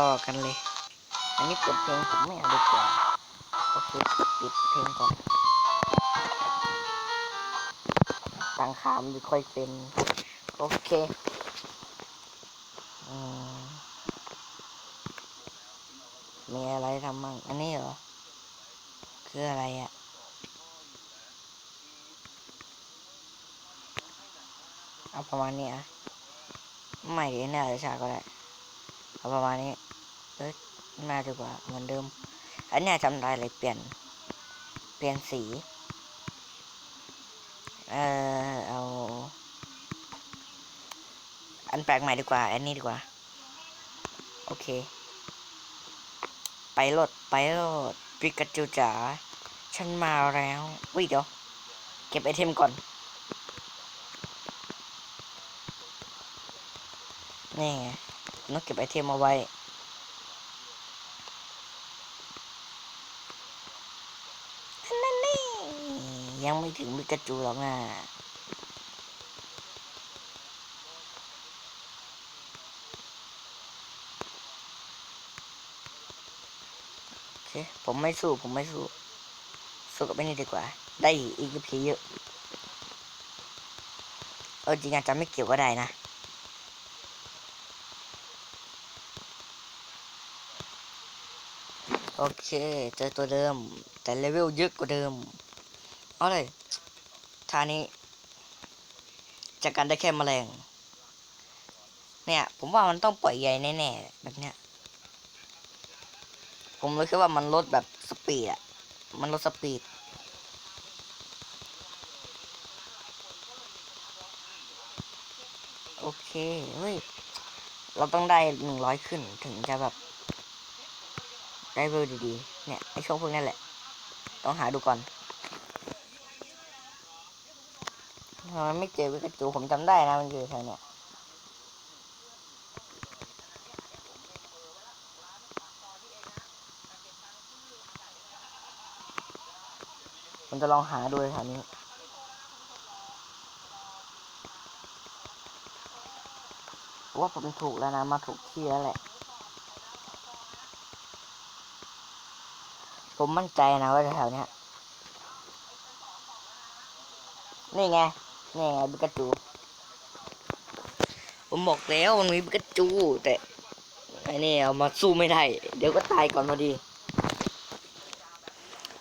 ต่อกันเลย อันนี้เปิดเพลงผมไม่เอาดีกว่าโอเคปิดเพลงก่อนตั้งขามไม่ค่อยเป็น โอเคอมมีอะไรทำมั่งอันนี้เหรอ คืออะไรอะ่ะเอาประมาณนี้อะไม่ดีน่าจะช้าก็ได้เอาประมาณนี้ เอ้ยน่าจะกว่าเหมือนเดิม อันเนี้ยจำได้เลยเปลี่ยน เปลี่ยนสี เออเอา อันแปลกใหม่ดีกว่า อันนี้ดีกว่า โอเค ไปโหลดไปโหลดปิกาจูจ๋า ฉันมาแล้ววิเดี๋ยว เก็บไอเทมก่อน นี่ไงต้องเก็บไอเทมเอาไว้ อันนั้นนี่ ยังไม่ถึงมิกาจูหรอกนะโอเค ผมไม่สู้ ผมไม่สู้ สู้กับไอ้นี่ดีกว่า ได้อีกพีเยอะ เออจริงอาจจะไม่เกี่ยวก็ได้นะโอเค เจอตัวเดิม แต่เลเวลเยอะกว่าเดิม เอาเลยท่านี้จัดการได้แค่แมลง เนี่ย ผมว่ามันต้องปล่อยใยแน่ๆแบบเนี้ย ผมเลยคิดว่ามันลดแบบสปีดอะมันลดสปีดโอเค เฮ้ย เราต้องได้หนึ่งร้อยขึ้นถึงจะแบบ ได้เวลดีๆ เนี่ย ไอช่วงพวกนี้แหละ ต้องหาดูก่อน ทำไมไม่เจอวิกาจูผมจำได้นะมันอยู่แถวเนี้ยผมจะลองหาดูแถวนี้ว่าผมถูกแล้วนะ มาถูกที่แล้วแหละ ผมมั่นใจนะว่าแถวเนี้ยนี่ไง นี่ไงบิกาจู ผมบอกแล้วมันมีบิกาจู แต่ไอ้นี่เอามาสู้ไม่ได้ เดี๋ยวก็ตายก่อนพอดี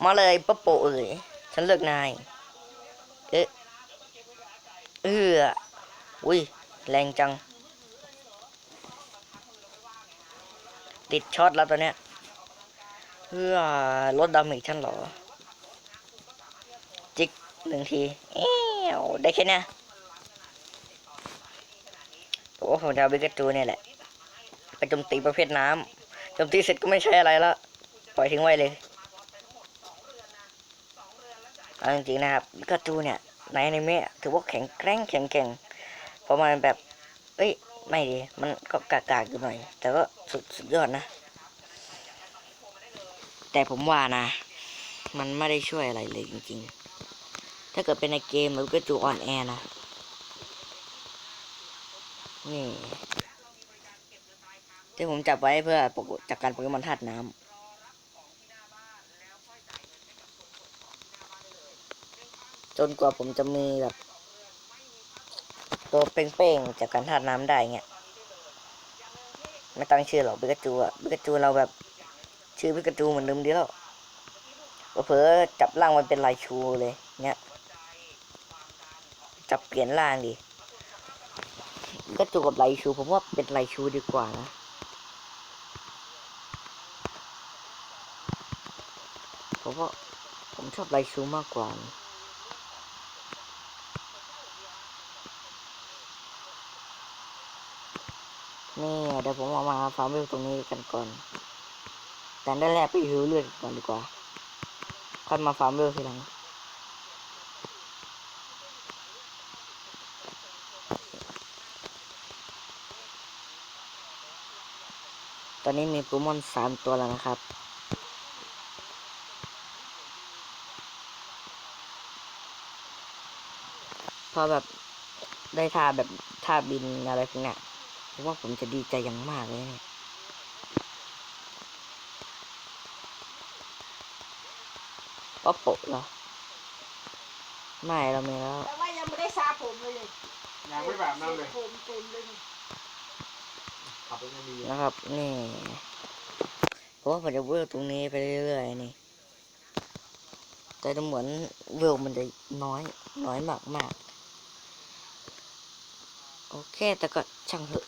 มาเลยปะโปะเอ๋ยฉันเลือกนาย เอ๊ะเอออุ้ย แรงจัง ติดช็อตแล้วตอนเนี้ยเพื่อลดดาเมจฉันเหรอ หนึ่งทีเอ้วได้แค่เนี้ยโอ้ผมจะเอาบิกาจูเนี่ยแหละไปโจมตีประเภทน้ำโจมตีเสร็จก็ไม่ใช่อะไรละปล่อยทิ้งไว้เลยเอาจริงๆนะครับบิกาจูเนี่ยในในเมะถือว่าแข็งแกร่งแข็งแกร่งเพราะมันแบบเอ้ยไม่ดีมันก็กากๆอยู่หน่อย แต่ก็สุดสุดยอดนะ แต่ผมว่านะ มันไม่ได้ช่วยอะไรเลยจริง ๆ ถ้าเกิดเป็นในเกมมันก็จูออนแอร์นะ นี่ที่ผมจับไว้เพื่อปกจากการโปเกมอนธาตุน้ำจนกว่าผมจะมีแบบ ตัวเป้งๆจากการธาตุน้ำได้เงี้ยไม่ตั้งชื่อหรอกบิกาจูอะบิกาจูเราแบบ ชื่อพิกาจูเหมือนเดิมดีแล้วเผลอจับร่างมันเป็นลายชูเลย จับเปลี่ยนร่างดิกาจูกับลชูผมว่าเป็นไลชูดีกว่านะเพราะว่าผมชอบไลชูมากกว่านะนี่เดี๋ยวผมเอามาฟาร์มเวลตรงนี้กันก่อน แต่ได้แรกไปฮิวเลือดก่อนดีกว่าค่อยมาฟาร์มเวลทีหลัง อนนี้มีโปเกมอนสามตัวแล้วนะครับ พอแบบได้ท่าแบบท่าบินอะไรพวกนี้ผมว่าผมจะดีใจอย่างมากเลยเนี่ยป๊อปโปเหรอ ไม่เราไม่แล้ว แต่ว่ายังไม่ได้ซาผมเลยยังไม่แบบนั้นเลยผมเต็มเลย นะครับ นี่เพราะว่าผมจะเวิร์กตรงนี้ไปเรื่อยๆนี่แต่เหมือนเวิร์กมันจะน้อยน้อยมากมากโอเคแต่ก็ช่างเถอะ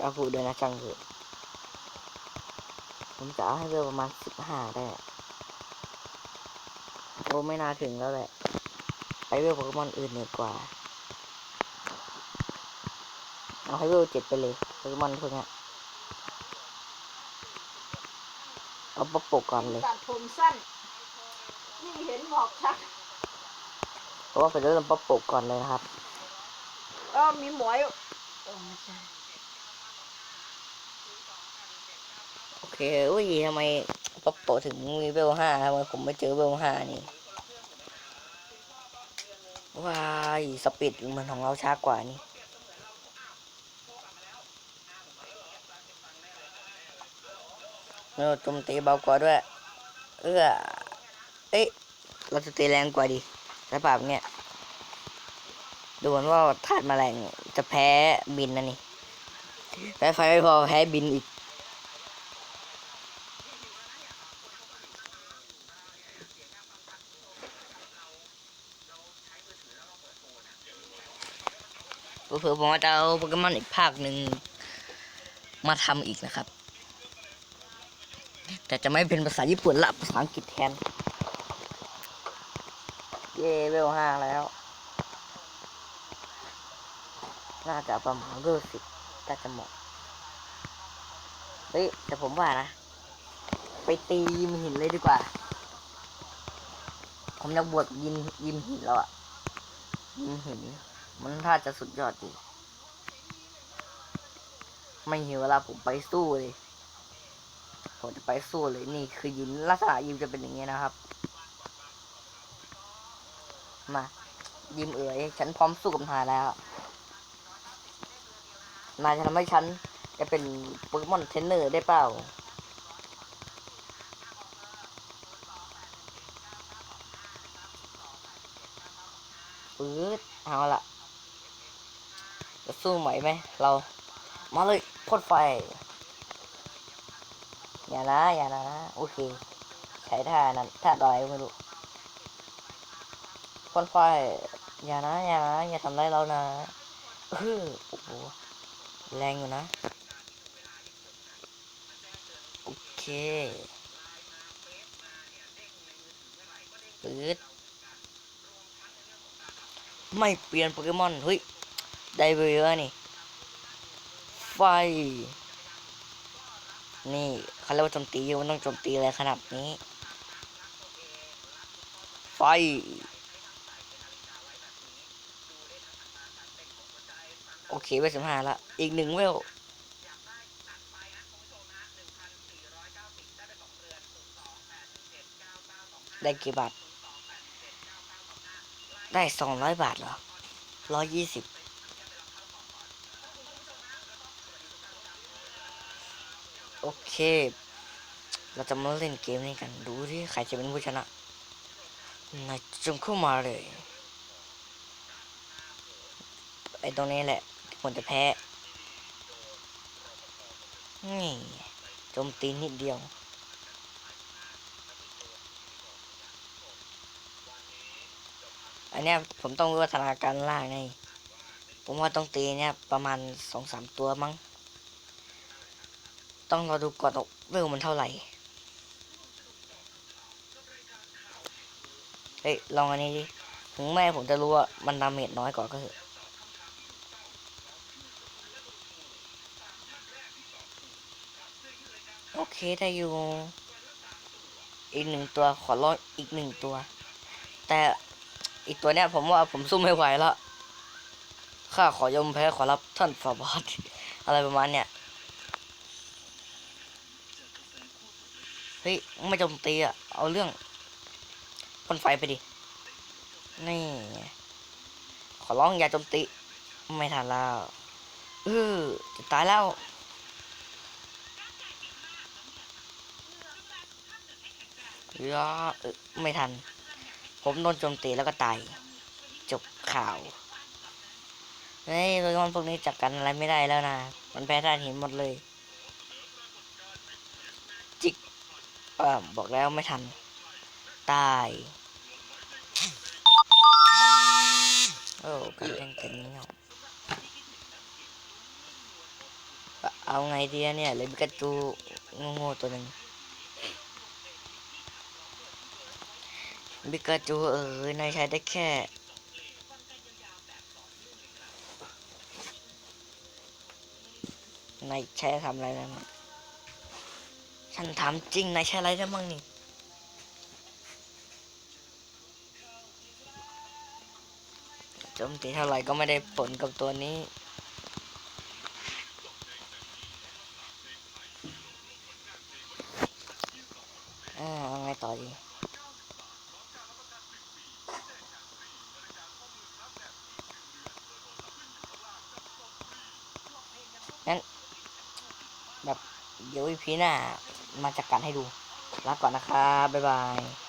เอาพูดด้วยนะช่างเถอะผมจะเอาให้เวิร์กประมาณสิบห้าได้โอ้ไม่น่าถึงแล้วแหละไปเวิร์กโปเกมอนอื่นดีกว่า เอาให้เวิร์กเจ็ดไปเลยโปเกมอนพวกเนี้ยเอาปะปกก่อนเลยตัดผมสั้นนี่เห็นหงอกชักเพราะว่าผมจะเริ่มปะปกก่อนเลยนะครับก็มีหมวยเออไม่ใช่โอเคอุ้ยทำไมปะปกถึงมีเวลห้าทำไมผมไม่เจอเวลห้านี่ว้ายสปีดมันของเราช้ากว่านี่ เราโจมตีเบากว่าด้วย เออเอ้ยเราจะตีแรงกว่าดิแต่แบบเนี้ยดูเหมือนว่าธาตุแมลงจะแพ้บินนะนี่แพ้ไฟไม่พอแพ้บินอีกเผื่อผมจะเอาโปเกมอนอีกภาคหนึ่งมาทำอีกนะครับ แต่จะไม่เป็นภาษาญี่ปุ่นละภาษาอังกฤษแทน เย่เวลห้าแล้ว น่าจะประมาณเวลสิบน่จะหมาะเฮ้ยแต่ผมว่านะ ไปตียิมหินเลยดีกว่า ผมจะบวชยิมยิมหินแล้วอะยิมหิน มันถ้าจะสุดยอดดี ไม่หิวเวลาผมไปสู้เลย ผมจะไปสู้เลยนี่คือยิมลักษณะยิมจะเป็นอย่างนี้นะครับ มายิมเอ๋ยฉันพร้อมสู้กับนายแล้วนายจะทำให้ฉันจะเป็นโปเกมอนเทรนเนอร์ได้เปล่าปื๊ดเอาละจะสู้ไหวไหมเรา มาเลยพ่นไฟานะอย่านะโอเค ใช้ท่านั้นท่าอะไรก็ไม่รู้พ่นไฟอย่านะอย่านะอย่าทำได้เรานะเออโอ้โหแรงอยู่นะ โอเคปืดไม่เปลี่ยนโปเกมอน เฮ้ย ได้เยอะนี่ ไฟ นี่เขาเรียกว่าโจมตีมันต้องโจมตีอะไรขนาดนี้ ไฟ โอเคเวลสิบห้าละ อีกหนึ่งเวลได้กี่บาท ได้สองร้อยบาทเหรอร้อยยี่สิบ โอเค เราจะมาเล่นเกมนี้กันดูที่ใครจะเป็นผู้ชนะนายจงเข้ามาเลยไอ้ตรงนี้แหละที่ผมจะแพ้นี่จมตีนิดเดียว อันนี้ผมต้องวิวัฒนาการล่างไง ผมว่าต้องตีเนี่ยประมาณสองสามตัวมั้ง ต้องรอดูก่อนว่าเวลมันเท่าไหร่ เฮ้ย ลองอันนี้ดิ ถึงแม้ผมจะรู้ว่ามันดาเมจน้อยกว่าก็เถอะโอเคได้อยู่อีกหนึ่งตัวขอรออีกหนึ่งตัว แต่อีกตัวเนี้ยผมว่าผมสู้ไม่ไหวแล้วข้าขอยอมแพ้ขอรับท่านฟาบาทอะไรประมาณเนี้ย เฮ้ยไม่โจมตีอะ เอาเรื่องพ่นไฟไปดิ นี่ ขอร้องอย่าโจมตี ไม่ทันแล้วเออจะตายแล้วยาเออไม่ทัน ผมโดนโจมตีแล้วก็ตาย จบข่าวเฮ้ยโปเกมอนพวกนี้จับกันอะไรไม่ได้แล้วนะ มันแพ้ธาตุหินหมดเลย จิก เออบอกแล้วไม่ทัน ตายโอ้การเล่นเกมนี้เอาเอาไงดีอะเนี่ยเลยปิกาจูโง่ๆตัวหนึ่งบิกาจูเออนายใช้ได้แค่ นายใช้ทำอะไรได้มั้ง ฉันถามจริงนายใช้อะไรได้บ้างนี่โจมตีเท่าไหร่ก็ไม่ได้ผลกับตัวนี้ อ่าเอาไงต่อดีงั้นแบบเดี๋ยวอีพีหน้า มาจัดการให้ดูลาก่อนนะครับบ๊ายบาย